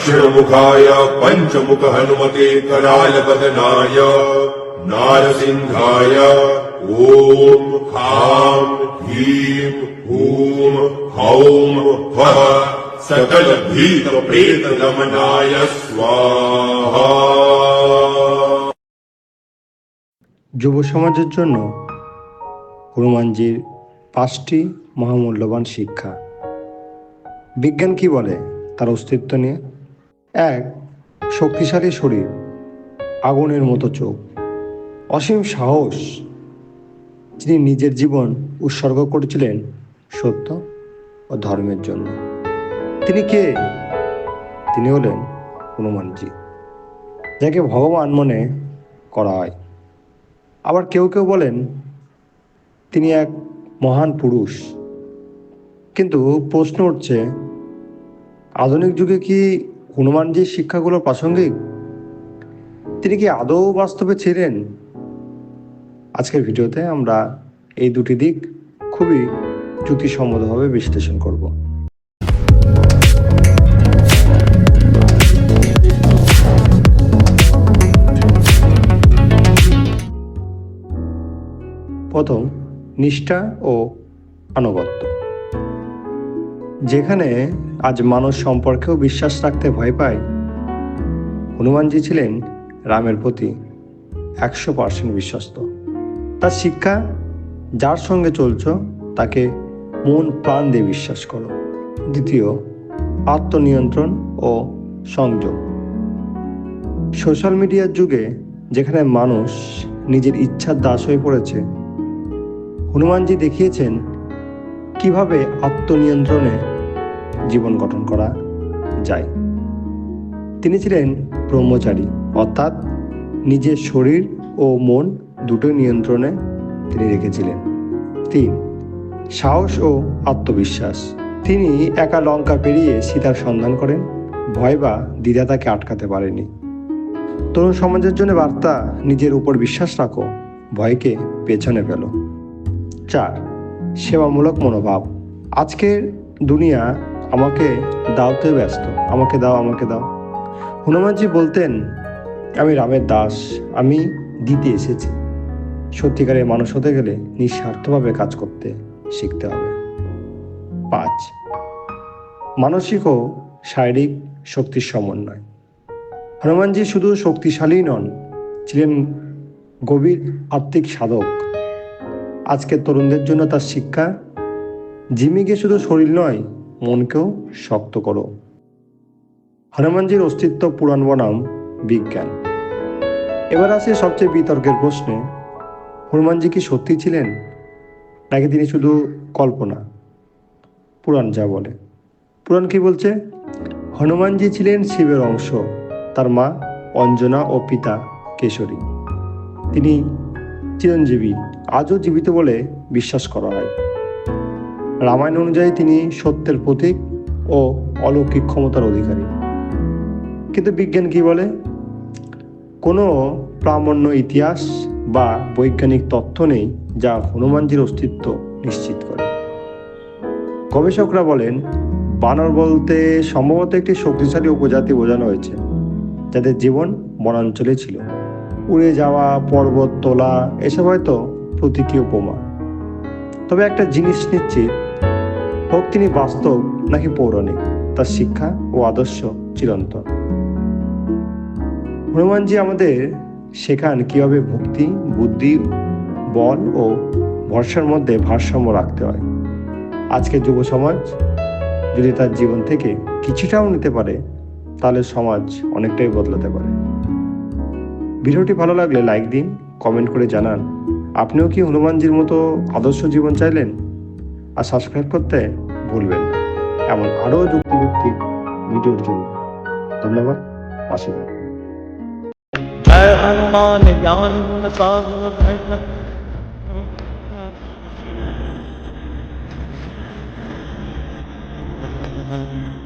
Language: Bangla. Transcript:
दक्षिणमुखाय पञ्चमुख हनुमते करालवदनाय नारसिंहाय ॐ हां ह्रीं हूं हौं फः सकलभीतप्रेतदमनाय स्वाहा যুব সমাজের জন্য হনুমানজির পাঁচটি মহামূল্যবান শিক্ষা বিজ্ঞান কি বলে তার অস্তিত্ব নিয়ে এক, শক্তিশালী শরীর, আগুনের মতো চোখ, অসীম সাহস, যিনি নিজের জীবন উৎসর্গ করেছিলেন সত্য ও ধর্মের জন্য। তিনি কে? তিনি হলেন হনুমানজি, যাকে ভগবান মনে করা হয়। আবার কেউ কেউ বলেন, তিনি এক মহান পুরুষ। কিন্তু প্রশ্ন উঠছে, আধুনিক যুগে কি হনুমানজির শিক্ষাগুলো প্রাসঙ্গিক? তিনি কি আদৌ বাস্তবে ছিলেন? আজকের ভিডিওতে আমরা এই দুটি দিক খুবই যুক্তিসম্মতভাবে বিশ্লেষণ করব। প্রথম, নিষ্ঠা ও আনুগত্য। যেখানে আজ মানুষ সম্পর্কেও বিশ্বাস রাখতে ভয় পায়। হনুমানজি ছিলেন রামের প্রতি একশো পার্সেন্ট বিশ্বস্ত। তার শিক্ষা, যার সঙ্গে চলছ, তাকে মন প্রাণ দিয়ে বিশ্বাস করো। দ্বিতীয়, আত্মনিয়ন্ত্রণ ও সংযোগ। সোশ্যাল মিডিয়ার যুগে যেখানে মানুষ নিজের ইচ্ছার দাস হয়ে পড়েছে, হনুমানজি দেখিয়েছেন কীভাবে আত্মনিয়ন্ত্রণে জীবন গঠন করা যায়। তিনি ছিলেন ব্রহ্মচারী, অর্থাৎ নিজের শরীর ও মন দুটো নিয়ন্ত্রণে তিনি রেখেছিলেন। তিন, সাহস ও আত্মবিশ্বাস। তিনি একা লঙ্কা পেরিয়ে সীতার সন্ধান করেন, ভয় বা দ্বিধা তাকে আটকাতে পারেনি। তরুণ সমাজের জন্য বার্তা, নিজের উপর বিশ্বাস রাখো, ভয়কে পেছনে ফেলো। চার, সেবামূলক মনোভাব। আজকের দুনিয়া আমাকে দাওতে ব্যস্ত। আমাকে দাও আমাকে দাও। হনুমানজি বলতেন, আমি রামের দাস, আমি দিতে এসেছি। সত্যিকারের মানুষ হতে গেলে নিঃস্বার্থভাবে কাজ করতে শিখতে হবে। পাঁচ। মানসিক ও শারীরিক শক্তির সমন্বয়। হনুমানজি শুধু শক্তিশালী নন, ছিলেন গভীর আত্মিক সাধক। আজকের তরুণদের জন্য তার শিক্ষা জিমিকে শুধু শরীর নয় মনকেও শক্ত করো। হনুমানজির অস্তিত্ব পুরাণ বনাম বিজ্ঞান। এবার আসে সবচেয়ে বিতর্কের প্রশ্নে, হনুমানজি কি সত্যি ছিলেন? নাকি তিনি শুধু কল্পনা? পুরাণ যা বলে। পুরাণ কি বলছে? হনুমানজি ছিলেন শিবের অংশ, তার মা অঞ্জনা ও পিতা কেশরী। তিনি চিরঞ্জীবী, আজও জীবিত বলে বিশ্বাস করা হয়। রামায়ণ অনুযায়ী তিনি সত্যের প্রতীক ও অলৌকিক ক্ষমতার অধিকারী। কিন্তু বিজ্ঞান কি বলে? কোনো প্রামাণ্য ইতিহাস বা বৈজ্ঞানিক তথ্য নেই যা হনুমানজির অস্তিত্ব নিশ্চিত করে। গবেষকরা বলেন, বানর বলতে সম্ভবত একটি শক্তিশালী উপজাতি বোঝানো হয়েছে, যাদের জীবন বনাঞ্চলে ছিল। উড়ে যাওয়া, পর্বত তোলা, এসব হয়তো প্রতীকী উপমা। তবে একটা জিনিস নিশ্চিত হোক তিনি বাস্তব নাকি পৌরাণিক, তার শিক্ষা ও আদর্শ চিরন্তন। হনুমানজি আমাদের শেখান কীভাবে ভক্তি, বুদ্ধি, বল ও ভরসার মধ্যে ভারসাম্য রাখতে হয়। আজকে যুব সমাজ যদি তার জীবন থেকে কিছুটাও নিতে পারে, তাহলে সমাজ অনেকটাই বদলাতে পারে। ভিডিওটি ভালো লাগলে লাইক দিন, কমেন্ট করে জানান। আপনিও কি হনুমানজির মতো আদর্শ জীবন চাইলেন? আর সাবস্ক্রাইব করতে ভুলবেন না। এমন আরও যুক্তিভিত্তিক ভিডিওর জন্য ধন্যবাদ। আসুন Mm-hmm.